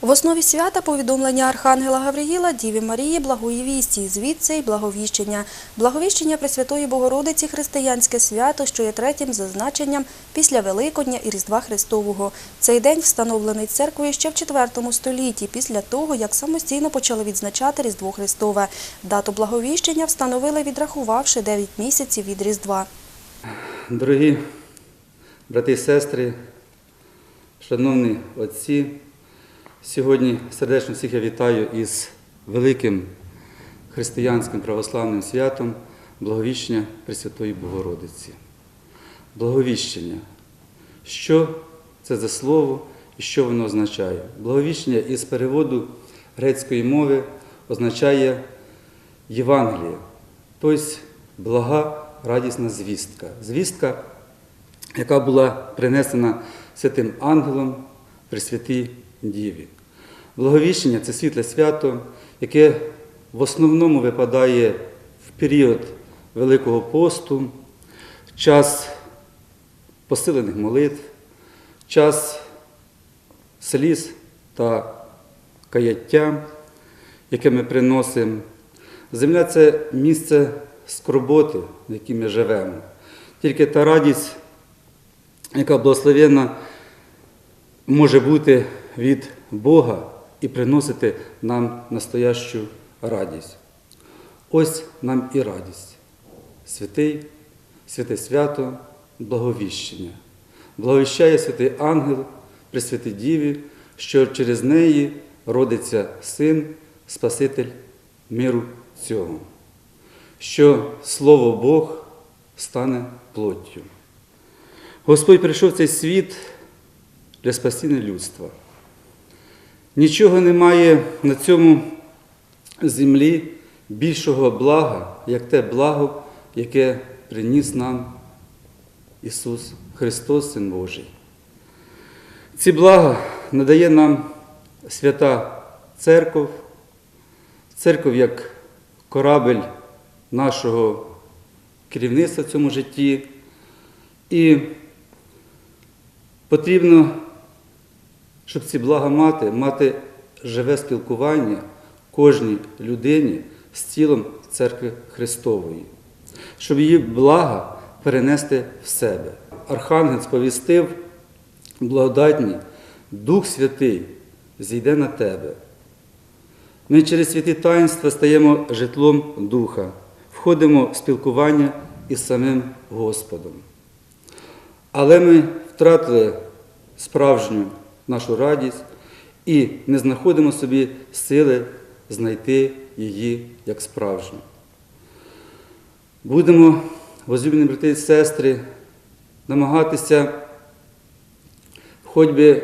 В основі свята повідомлення Архангела Гавриїла Діві Марії благої вісті, звідси й благовіщення. Благовіщення Пресвятої Богородиці християнське свято, що є третім за значенням після Великодня і Різдва Христового. Цей день встановлений церквою ще в IV столітті, після того, як самостійно почали відзначати Різдво Христове. Дату благовіщення встановили, відрахувавши 9 місяців від Різдва. Дорогі брати і сестри, шановні отці, сьогодні сердечно всіх я вітаю із великим християнським православним святом Благовіщення Пресвятої Богородиці. Благовіщення. Що це за слово і що воно означає? Благовіщення із переводу грецької мови означає Євангеліє, тобто блага радісна звістка. Звістка, яка була принесена святим ангелом при святій Діві. Благовіщення це світле свято, яке в основному випадає в період Великого посту, в час посилених молитв, час сліз та каяття, яке ми приносимо. Земля це місце скорботи, в якій ми живемо. Тільки та радість, яка благословенна, може бути від Бога і приносити нам настоящу радість. Ось нам і радість. Святий, святе свято, благовіщення. Благовіщає святий ангел при святій Діві, що через неї родиться син, Спаситель миру цього, що Слово Бог стане плоттю. Господь прийшов в цей світ для спасіння людства. Нічого немає на цьому землі більшого блага, як те благо, яке приніс нам Ісус Христос, Син Божий. Ці блага надає нам свята церков, церков як корабель нашого керівництва в цьому житті. І потрібно, щоб ці блага мати, мати живе спілкування кожній людині з тілом церкви Христової, щоб її блага перенести в себе. Архангел сповістив благодатні, Дух Святий зійде на тебе. Ми через святі таїнства стаємо житлом Духа, входимо в спілкування із самим Господом. Але ми втратили справжню нашу радість і не знаходимо собі сили знайти її як справжню. Будемо, возлюблені брати і сестри, намагатися хоч би,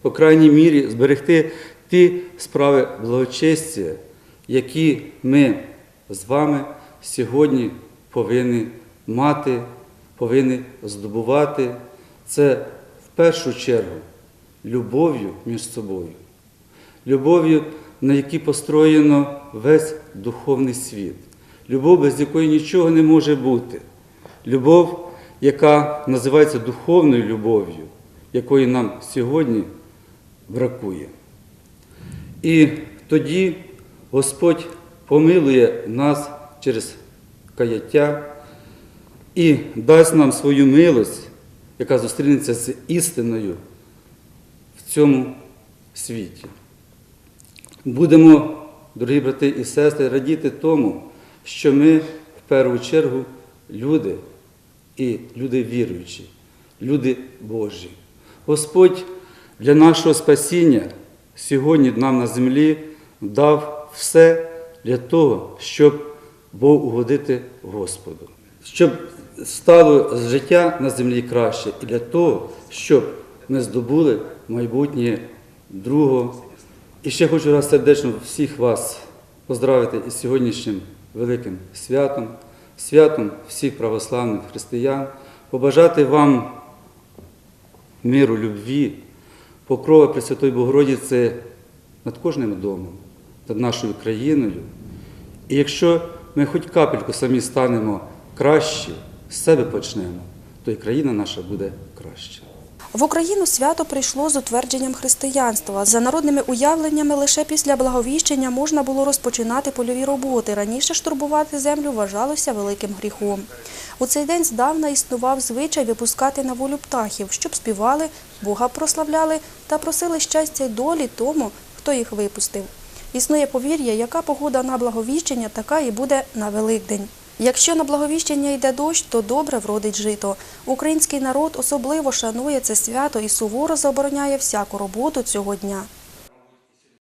по крайній мірі, зберегти ті справи благочестя, які ми з вами сьогодні повинні мати, повинні здобувати. Це в першу чергу любов'ю між собою, любов'ю, на якій построєно весь духовний світ, любов, без якої нічого не може бути, любов, яка називається духовною любов'ю, якої нам сьогодні бракує. І тоді Господь помилує нас через каяття і дасть нам свою милость, яка зустрінеться з істиною в цьому світі. Будемо, дорогі брати і сестри, радіти тому, що ми в першу чергу люди і люди віруючі, люди Божі. Господь для нашого спасіння сьогодні нам на землі дав все для того, щоб Бог угодити Господу, щоб стало життя на землі краще і для того, щоб ми здобули майбутнє другого. І ще хочу раз сердечно всіх вас поздравити із сьогоднішнім великим святом, святом всіх православних християн, побажати вам миру, любві, покрова Пресвятої Богородиці над кожним домом, над нашою країною. І якщо ми хоч капельку самі станемо кращі, з себе почнемо, то і країна наша буде краща. В Україну свято прийшло з утвердженням християнства. За народними уявленнями, лише після благовіщення можна було розпочинати польові роботи. Раніше штурбувати землю вважалося великим гріхом. У цей день здавна існував звичай випускати на волю птахів, щоб співали, Бога прославляли та просили щастя й долі тому, хто їх випустив. Існує повір'я, яка погода на благовіщення, така і буде на Великдень. Якщо на благовіщення йде дощ, то добре вродить жито. Український народ особливо шанує це свято і суворо забороняє всяку роботу цього дня.